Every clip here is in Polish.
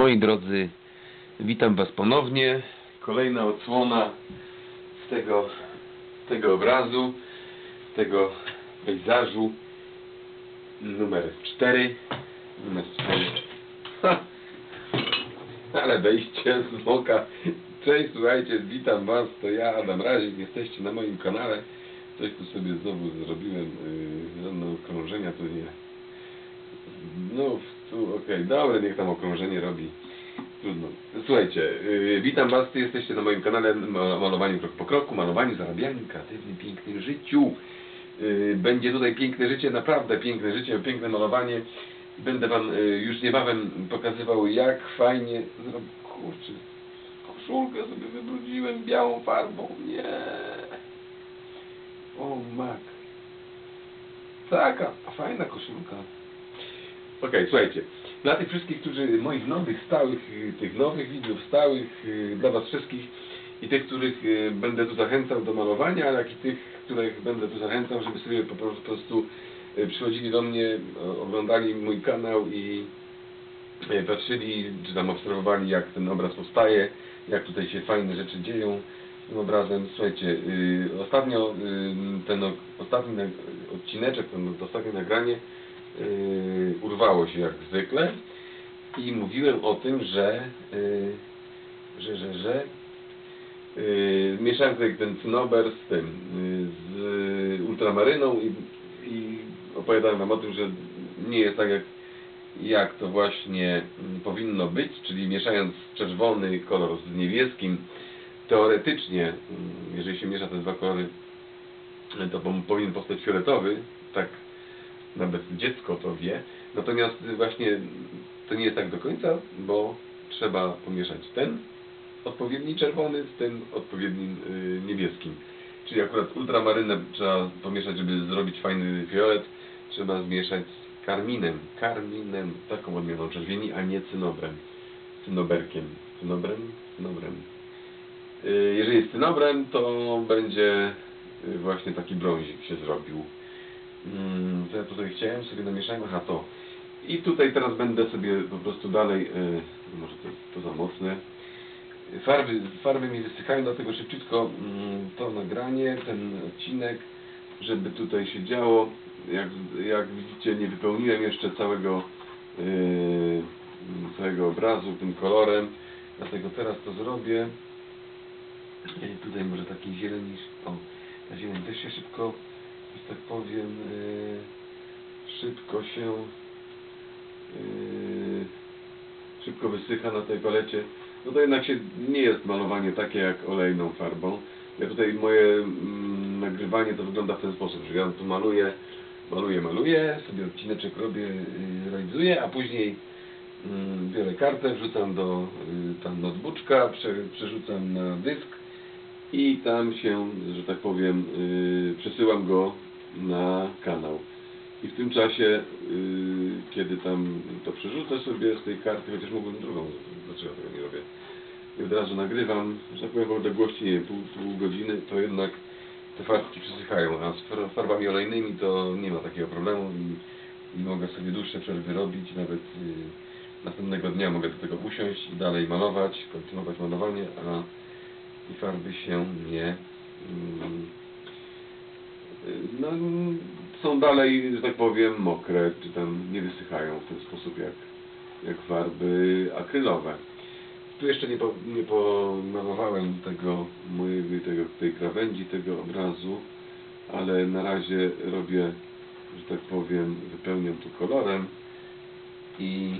Moi drodzy, witam Was ponownie. Kolejna odsłona z tego, tego obrazu, tego pejzażu numer 4. Numer 4. Ha! Ale wejście z moka. Cześć, słuchajcie, witam Was, to ja, Adam Razik, jesteście na moim kanale. Coś tu sobie znowu zrobiłem, yy, żadne okrążenia tu nie, no, okej, dobra, niech tam okrążenie robi. Trudno. Słuchajcie, yy, witam Was, jesteście na moim kanale ma- Malowaniu Krok po Kroku, Malowaniu, Zarabianiu, Kreatywnym, Pięknym Życiu. Yy, będzie tutaj piękne życie, naprawdę piękne życie, piękne malowanie. Będę Wam yy, już niebawem pokazywał, jak fajnie. Kurczę, koszulkę sobie wybrudziłem białą farbą, nie. O, mak. Taka fajna koszulka. Okej, słuchajcie. Dla tych wszystkich, którzy moich nowych, stałych, tych nowych widzów, stałych, y, dla Was wszystkich i tych, których y, będę tu zachęcał do malowania, jak i tych, których będę tu zachęcał, żeby sobie po prostu, y, przychodzili do mnie, oglądali mój kanał i patrzyli, czy tam obserwowali, jak ten obraz powstaje, jak tutaj się fajne rzeczy dzieją tym obrazem. Słuchajcie, ostatnio ten ostatni odcineczek, to ostatnie nagranie yy, urwało się jak zwykle. I mówiłem o tym, że yy, że, że, że yy, mieszałem ten cynober z tym, yy, z ultramaryną i, i opowiadałem wam o tym, że nie jest tak jak jak to właśnie mm, powinno być, czyli mieszając czerwony kolor z niebieskim, teoretycznie, mm, jeżeli się miesza te dwa kolory, to po- powinien powstać fioletowy, tak nawet dziecko to wie. Natomiast właśnie to nie jest tak do końca, bo trzeba pomieszać ten odpowiedni czerwony z tym odpowiednim y, niebieskim. Czyli akurat ultramarynę trzeba pomieszać, żeby zrobić fajny fiolet, trzeba zmieszać z karminem. Karminem, taką odmianą czerwieni, a nie cynobrem. Cynoberkiem. Cynobrem? Cynobrem. Y, Jeżeli jest cynobrem, to będzie y, właśnie taki brązik się zrobił. Mm, co ja tutaj chciałem sobie namieszałem? Aha, to. I tutaj teraz będę sobie po prostu dalej, y, może to, to za mocne. Farby, farby mi wysychają, dlatego szybciutko mm, to nagranie, ten odcinek, żeby tutaj się działo. Jak, jak widzicie, nie wypełniłem jeszcze całego, y, całego obrazu tym kolorem, dlatego teraz to zrobię. I tutaj może taki zielenisz, o, ta zieleń też się szybko, że tak powiem, y, szybko się, y, szybko wysycha na tej palecie. No to jednak się nie jest malowanie takie jak olejną farbą. Ja tutaj moje mm, nagrywanie to wygląda w ten sposób, że ja tu maluję, maluję, maluję, sobie odcineczek robię, y, realizuję, a później mm, biorę kartę, wrzucam do tam notebooka, prze, przerzucam na dysk i tam się, że tak powiem, przesyłam go na kanał. I w tym czasie, y, kiedy tam to przerzucę sobie z tej karty, chociaż mógłbym drugą, dlaczego ja tego nie robię, i od razu nagrywam, że tak powiem w odległości, nie wiem, pół, pół godziny, to jednak te farbki przesychają, a z far- farbami olejnymi to nie ma takiego problemu i, i mogę sobie dłuższe przerwy robić, nawet y, następnego dnia mogę do tego usiąść i dalej malować, kontynuować malowanie, a i farby się nie mm, no, mm, są dalej, że tak powiem, mokre, czy tam nie wysychają w ten sposób jak, jak farby akrylowe. Tu jeszcze nie, po, nie pomalowałem tego mojego, tego, tej krawędzi, tego obrazu, ale na razie robię, że tak powiem, wypełniam tu kolorem i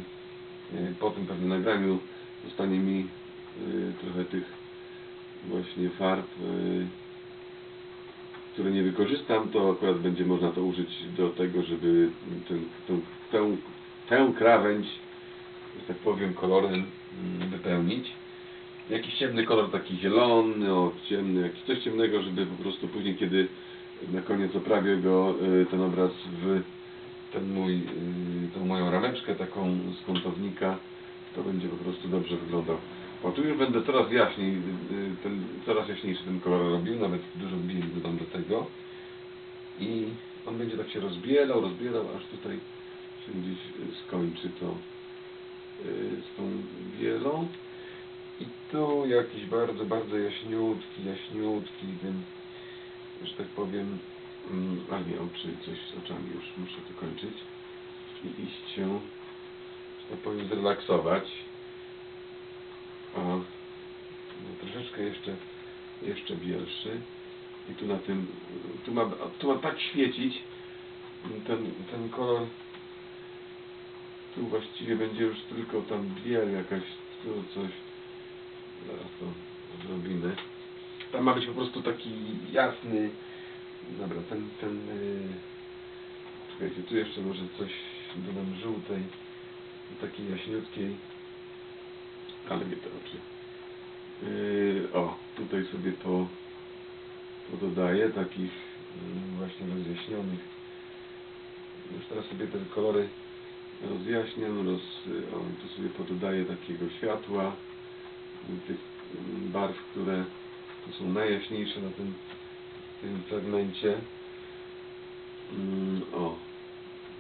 y, po tym pewnym nagraniu zostanie mi y, trochę tych właśnie farb, y, które nie wykorzystam, to akurat będzie można to użyć do tego, żeby ten, tą, tę, tę krawędź, że tak powiem, kolorem mm, wypełnić. Jakiś ciemny kolor, taki zielony, o, ciemny, jakiś coś ciemnego, żeby po prostu później, kiedy na koniec oprawię go, y, ten obraz w ten mój, y, tą moją rameczkę taką z kątownika, to będzie po prostu dobrze wyglądał. O, tu już będę coraz jaśniej, y, y, ten, coraz jaśniejszy ten kolor robił, nawet dużo bieli dodam do tego. I on będzie tak się rozbielał, rozbielał, aż tutaj się gdzieś y, skończy to z tą bielą. I tu jakiś bardzo, bardzo jaśniutki, jaśniutki, ten, że tak powiem, mm, a nie, oczy, coś z oczami już muszę to kończyć i iść się, że tak powiem, zrelaksować. O, no, troszeczkę jeszcze, jeszcze bielszy. I tu na tym, tu ma, tu ma tak świecić ten, ten kolor. Tu właściwie będzie już tylko tam biel jakaś, tu coś. Zaraz to zrobimy. Tam ma być po prostu taki jasny. Dobra, ten, ten. Yy... Czekajcie, tu jeszcze może coś dodam żółtej, takiej jaśniutkiej. Ale nie te oczy. Yy, o, tutaj sobie po, pododaję takich yy, właśnie rozjaśnionych. Już teraz sobie te kolory rozjaśniam, roz, o, tu sobie pododaję takiego światła, y, tych y, barw, które są najjaśniejsze na tym, tym fragmencie. Mm, o,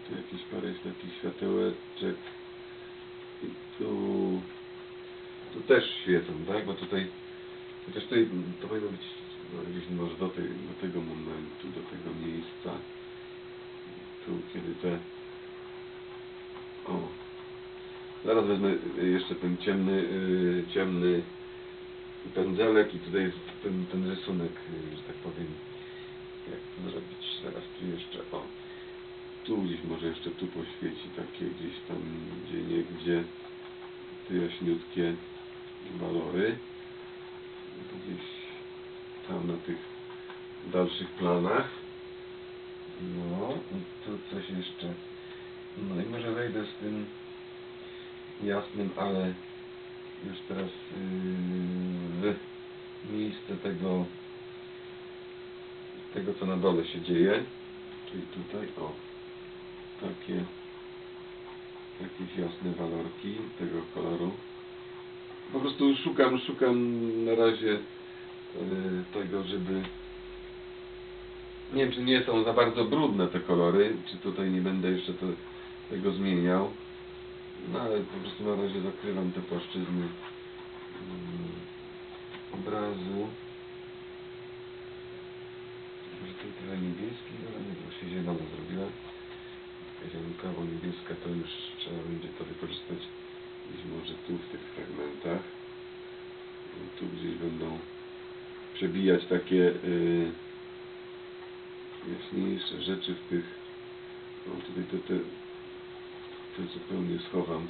tu jakieś parę jest takich światełeczek i tu tu też świecą, tak? Bo tutaj chociaż tutaj to powinno być no, gdzieś może do, tej, do tego momentu, do tego miejsca. Tu kiedy te o. Zaraz wezmę y, jeszcze ten ciemny y, ciemny pędzelek i tutaj jest ten, ten rysunek, y, że tak powiem. Jak to zrobić? Zaraz tu jeszcze o. Tu gdzieś może jeszcze tu poświeci takie gdzieś tam gdzie nie gdzie te jaśniutkie walory gdzieś tam na tych dalszych planach. No i tu coś jeszcze. No i może wejdę z tym jasnym, ale już teraz yy, w miejsce tego tego co na dole się dzieje. Czyli tutaj o. Takie jakieś jasne walorki tego koloru po prostu szukam, szukam na razie e, tego, żeby nie wiem, czy nie są za bardzo brudne te kolory, czy tutaj nie będę jeszcze to, tego zmieniał. No ale po prostu na razie zakrywam te płaszczyzny mm, obrazu. Może tu trochę niebieski, ale nie wiem, się zielona zrobiła. Zielonkawo niebieska to już trzeba będzie to wykorzystać gdzieś może tu w tych fragmentach. Tu gdzieś będą przebijać takie y, jaśniejsze rzeczy w tych no tutaj te, te, te zupełnie schowam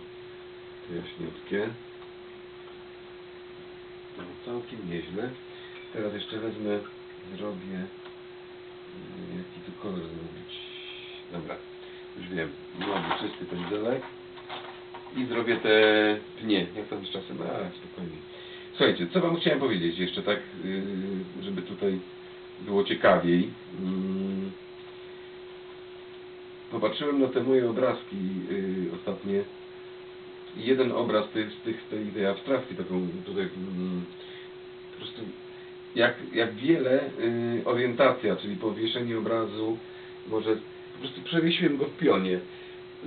te jaśniutkie no, całkiem nieźle teraz jeszcze wezmę zrobię y, jaki tu kolor zrobić dobra już wiem mam czysty pędzelek i zrobię te pnie. Jak tam z czasem? A, spokojnie. Słuchajcie, co Wam chciałem powiedzieć jeszcze tak, yy, żeby tutaj było ciekawiej. Mm. Popatrzyłem na te moje obrazki yy, ostatnie. Jeden obraz tych, tych, tej, tej abstrakcji, taką tutaj mm, po prostu jak, jak wiele yy, orientacja, czyli powieszenie obrazu, może po prostu przewiesiłem go w pionie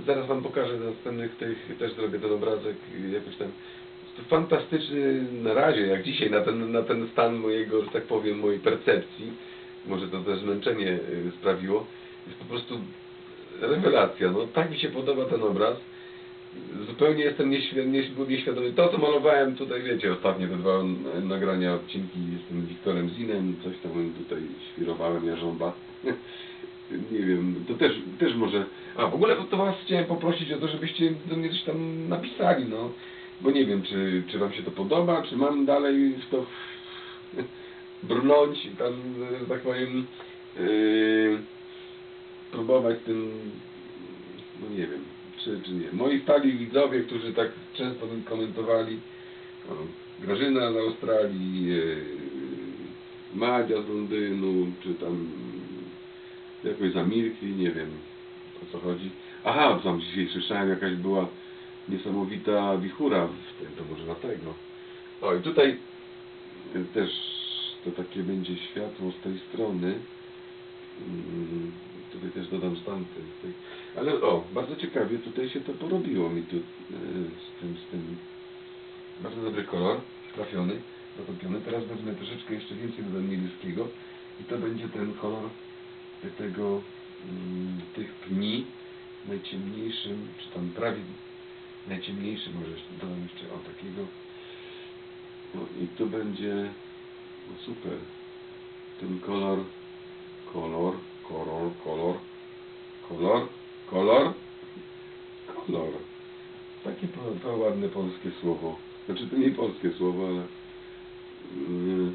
zaraz Wam pokażę na następnych tych, też zrobię ten obrazek jakoś tam. Fantastyczny na razie, jak dzisiaj, na ten, na ten stan mojego, że tak powiem, mojej percepcji. Może to też zmęczenie y, sprawiło. Jest po prostu rewelacja. No, tak mi się podoba ten obraz. Zupełnie jestem nieświadomy, nieświadomy. To, co malowałem tutaj, wiecie, ostatnie te dwa nagrania, odcinki tym Wiktorem Zinem, coś tam tutaj świrowałem, jarząba. nie wiem, to też, też może... A w ogóle to Was chciałem poprosić o to, żebyście do mnie coś tam napisali, no. Bo nie wiem, czy, czy Wam się to podoba, czy mam dalej w to brnąć i tam, że tak powiem, yy, próbować tym, no nie wiem, czy, czy nie. Moi stali widzowie, którzy tak często komentowali, no, Grażyna z Australii, yy, Madzia z Londynu, czy tam jakoś zamilkli, nie wiem o co chodzi. Aha, tam dzisiaj słyszałem, jakaś była niesamowita wichura w tym, to może dlatego. O i tutaj też to takie będzie światło z tej strony. Mm, Tutaj też dodam. Tutaj. Ale o, bardzo ciekawie tutaj się to porobiło mi tu e, z tym, z tym. Bardzo dobry kolor, trafiony, zatopiony. Teraz wezmę troszeczkę jeszcze więcej dodam niebieskiego i to będzie ten kolor tego, mm, tych pni najciemniejszym, czy tam prawie najciemniejszy może jeszcze dodam jeszcze o takiego. No i tu będzie no super. Ten kolor, kolor, kolor, kolor, kolor, kolor, kolor. Takie po, to ładne polskie słowo. Znaczy to nie polskie słowo, ale yy,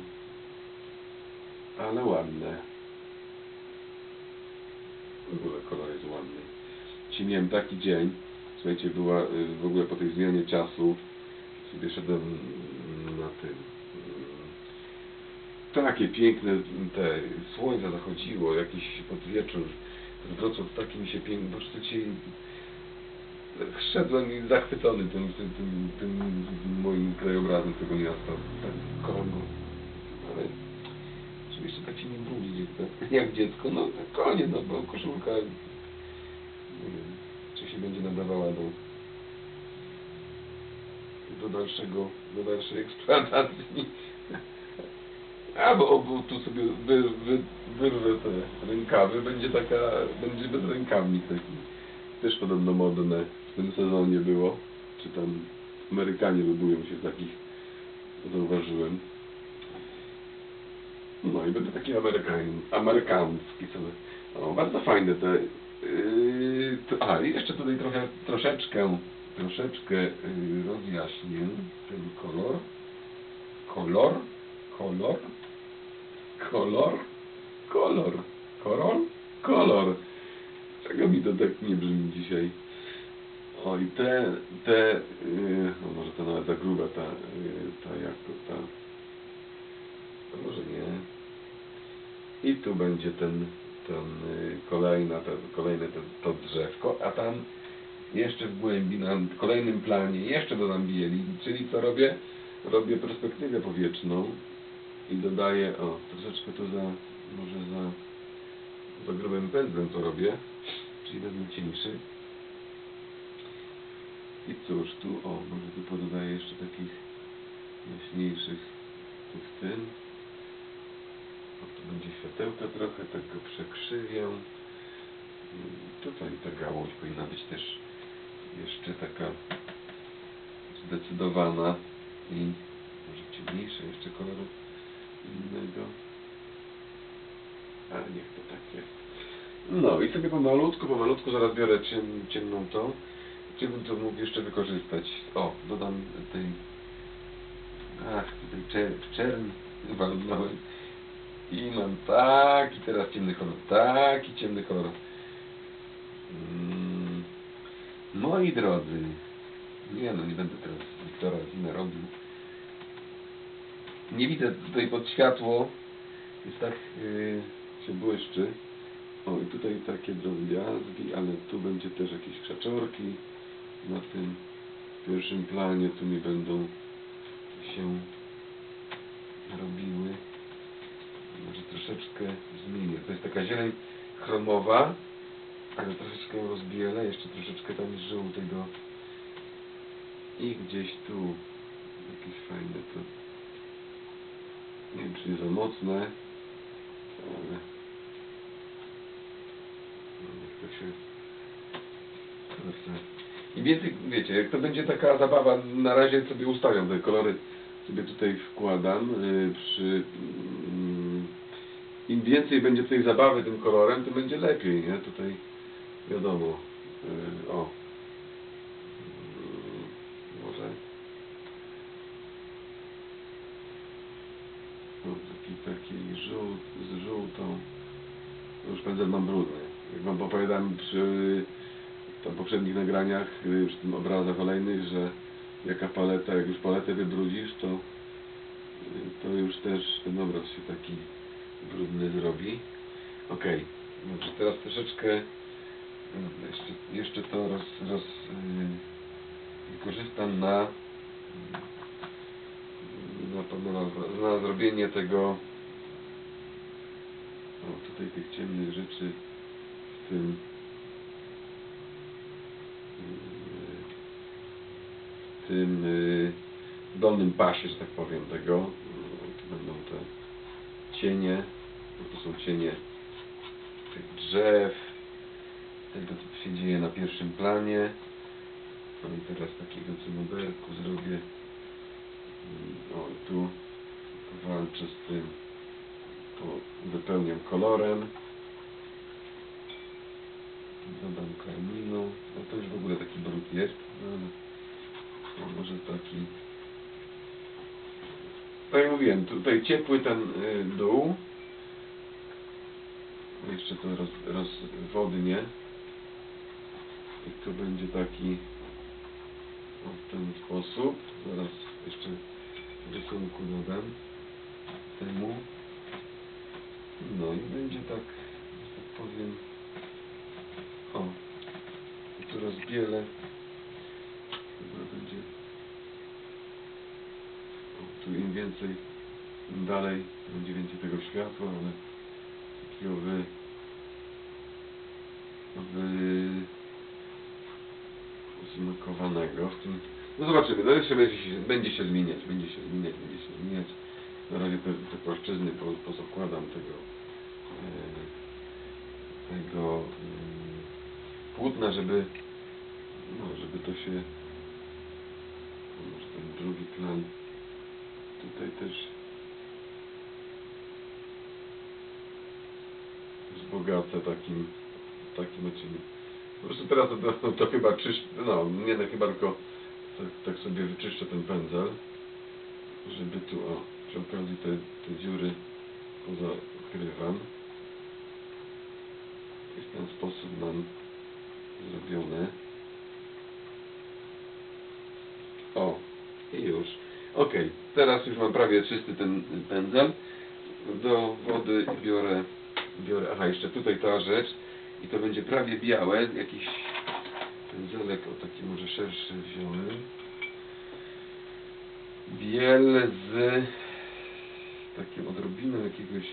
ale ładne. W ogóle kolor jest ładny. Dzisiaj miałem taki dzień, słuchajcie, była y, w ogóle po tej zmianie czasu, sobie szedłem mm, na tym. mm, Takie piękne te słońce zachodziło, jakiś pod wieczór. Ten Wrocław taki mi się piękny, prostu dzisiaj szedłem i zachwycony tym, tym, tym, tym moim krajobrazem tego miasta. Tak kogo. Ale oczywiście tak się nie dziecko. Jak dziecko, no koniec, no bo koszulka się będzie nadawała do do dalszego, do dalszej eksploatacji. Albo bo tu sobie wy, wy, wyrwę te rękawy, będzie taka, będzie bez rękawnik taki. Też podobno modne w tym sezonie było. Czy tam Amerykanie lubują się takich, zauważyłem. No i będę taki Amerykanin, amerykański sobie. O, bardzo fajne te. Yy, to, a, i jeszcze tutaj trochę, troszeczkę, troszeczkę yy, rozjaśnię ten kolor. Kolor, kolor, kolor, kolor, kolor. Czego mi to tak nie brzmi dzisiaj? O i te, te, yy, no może to nawet za gruba ta, ta jak to, ta, może nie. I tu będzie ten, ten y, kolejna, kolejne to drzewko, a tam jeszcze w głębi, na kolejnym planie jeszcze dodam bieli, czyli co robię? Robię perspektywę powietrzną i dodaję, o, troszeczkę tu za, może za, za grubym pędzlem to robię, czyli wezmę cieńszy. I cóż, tu, o, może tu pododaję jeszcze takich jaśniejszych tych ten. Będzie światełka trochę, tak go przekrzywię. Mm, Tutaj ta gałąź powinna być też jeszcze taka zdecydowana i może ciemniejsze jeszcze koloru innego. Ale niech to tak jest. No i sobie pomalutku, pomalutku zaraz biorę ciem, ciemną tą. Bym to mógł jeszcze wykorzystać? O, dodam tej... Ach, tutaj czer, czern walnąłem. I mam taki teraz ciemny kolor, taki ciemny kolor. Mm. Moi drodzy, nie no, nie będę teraz Wiktora Zina robił. Nie widzę tutaj pod światło, jest tak yy, się błyszczy. O i tutaj takie drobiazgi, ale tu będzie też jakieś krzaczorki na tym pierwszym planie, tu mi będą się robiły. Może troszeczkę zmienię. To jest taka zieleń chromowa, ale troszeczkę ją rozbielę, jeszcze troszeczkę tam żółtego i gdzieś tu jakieś fajne to nie wiem czy nie za mocne ale no, niech to się i więcej wiecie jak to będzie taka zabawa na razie sobie ustawiam te kolory sobie tutaj wkładam y, przy więcej będzie tej zabawy tym kolorem, tym będzie lepiej, nie? Tutaj wiadomo, y, o, Y, może no, taki, taki żółt, z żółtą, już pędzel mam brudny. Jak wam opowiadałem przy tam poprzednich nagraniach, y, przy tym obrazach kolejnych, że jaka paleta, jak już paletę wybrudzisz, to, y, to już też ten obraz się taki brudny zrobi. Ok, dobrze, teraz troszeczkę y, jeszcze, jeszcze to roz, roz, wykorzystam na, na, na, na zrobienie tego o, tutaj tych ciemnych rzeczy tym y, tym y, dolnym pasie, że tak powiem, tego. Tu będą te cienie, no to są cienie tych drzew, tego co się dzieje na pierwszym planie. No i teraz takiego cymoberku zrobię. O i tu walczę z tym. To wypełniam kolorem. Dodam karminu. No to już w ogóle taki brud jest. No, no może taki. Tak jak mówiłem, tutaj ciepły ten y, dół. Jeszcze to roz, rozwodnie. I tu będzie taki w ten sposób. Zaraz jeszcze rysunku dodam temu. No i będzie tak, że tak powiem. O, tu rozbielę. Chyba będzie. O, tu im więcej, dalej, będzie więcej tego światła, ale takiego wy, wy w tym. No zobaczymy, no jeszcze będzie się, będzie się zmieniać, będzie się zmieniać, będzie się zmieniać. Na razie te, te płaszczyzny po, pozakładam tego e, tego mm, płótna, żeby no, żeby to się może ten drugi plan tutaj też wzbogaca takim takim odcinkiem. Po prostu teraz to, to, chyba czysz, no nie no, chyba tylko tak, tak sobie wyczyszczę ten pędzel, żeby tu, o, przy okazji te, te dziury pozakrywam. I w ten sposób mam zrobione. O, i już. Ok, teraz już mam prawie czysty ten pędzel. Do wody biorę, biorę, aha jeszcze tutaj ta rzecz i to będzie prawie białe, jakiś pędzelek o taki może szerszy wziąłem. Biel z takim odrobiną jakiegoś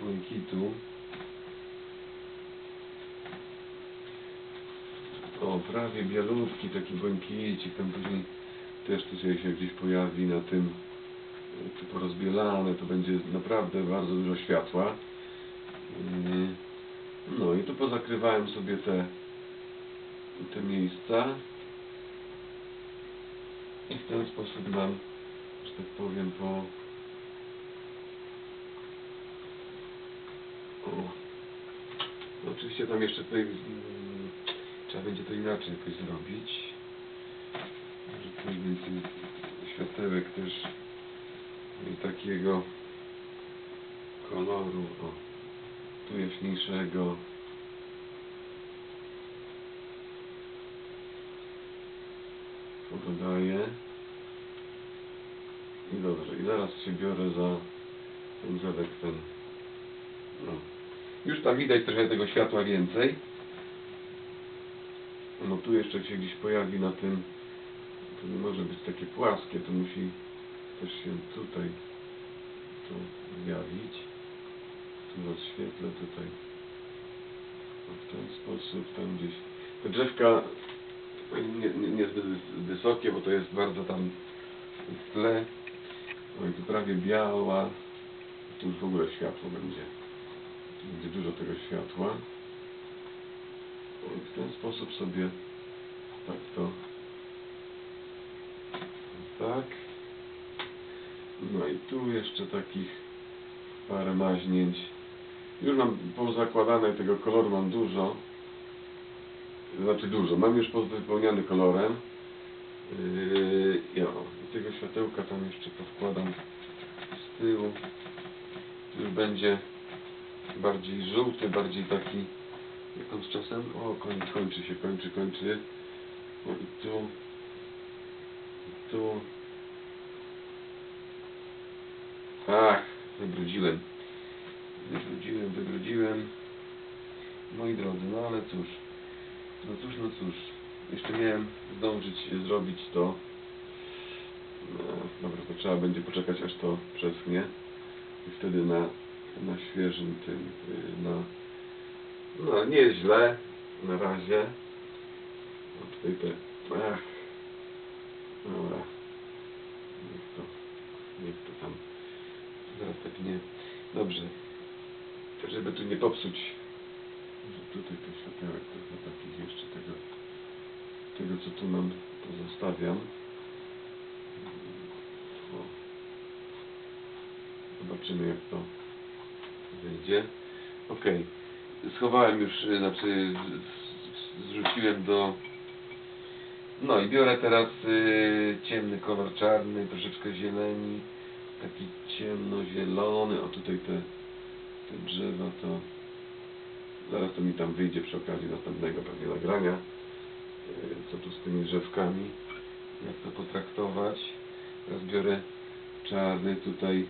błękitu. O, prawie bielutki taki błękicik, tam później też tu się gdzieś pojawi na tym e, tu porozbielane, to będzie naprawdę bardzo dużo światła. Yy, No i tu pozakrywałem sobie te, te miejsca i w ten sposób mam, że tak powiem, po o. No oczywiście tam jeszcze tutaj mm, trzeba będzie to inaczej jakoś zrobić. Może tu więcej światełek też i takiego koloru. O, tu jaśniejszego. Pododaję. I dobrze. I zaraz się biorę za ten zadek ten. No. Już tam widać trochę tego światła więcej. No tu jeszcze się gdzieś pojawi na tym. To nie może być takie płaskie, to musi też się tutaj to zjawić. Tu rozświetlę tutaj. No w ten sposób tam gdzieś. Te drzewka nie, nie, niezbyt wysokie, bo to jest bardzo tam w tle. No i tu prawie biała. Tu już w ogóle światło będzie. Tu będzie dużo tego światła. No i w ten sposób sobie tak to tak. No i tu jeszcze takich parę maźnięć. Już mam pozakładane tego koloru mam dużo. Znaczy dużo. Mam już wypełniany kolorem. Yy, i tego światełka tam jeszcze powkładam z tyłu. Już będzie bardziej żółty, bardziej taki jak on z czasem, o kończy, kończy się, kończy, kończy. O i tu, Ach, wybrudziłem. Wybrudziłem, wybrudziłem. Moi drodzy, no ale cóż. No cóż, no cóż. Jeszcze miałem zdążyć zrobić to. No, dobra, to trzeba będzie poczekać aż to przeschnie. I wtedy na, na świeżym tym, y, na No, nie źle na razie. No tutaj te... Ach. Dobra. Niech to... Niech to tam... Zaraz tak. Dobrze. Żeby tu nie popsuć... Tutaj to światełek trochę takich jeszcze tego... Tego co tu mam, to zostawiam. O. Zobaczymy jak to wyjdzie. Okej. Schowałem już, y, znaczy zrzuciłem do... No i biorę teraz y, ciemny kolor czarny, troszeczkę zieleni, taki ciemnozielony, o tutaj te, te drzewa to... Zaraz to mi tam wyjdzie przy okazji następnego pewnie nagrania, y, co tu z tymi drzewkami, jak to potraktować. Teraz biorę czarny tutaj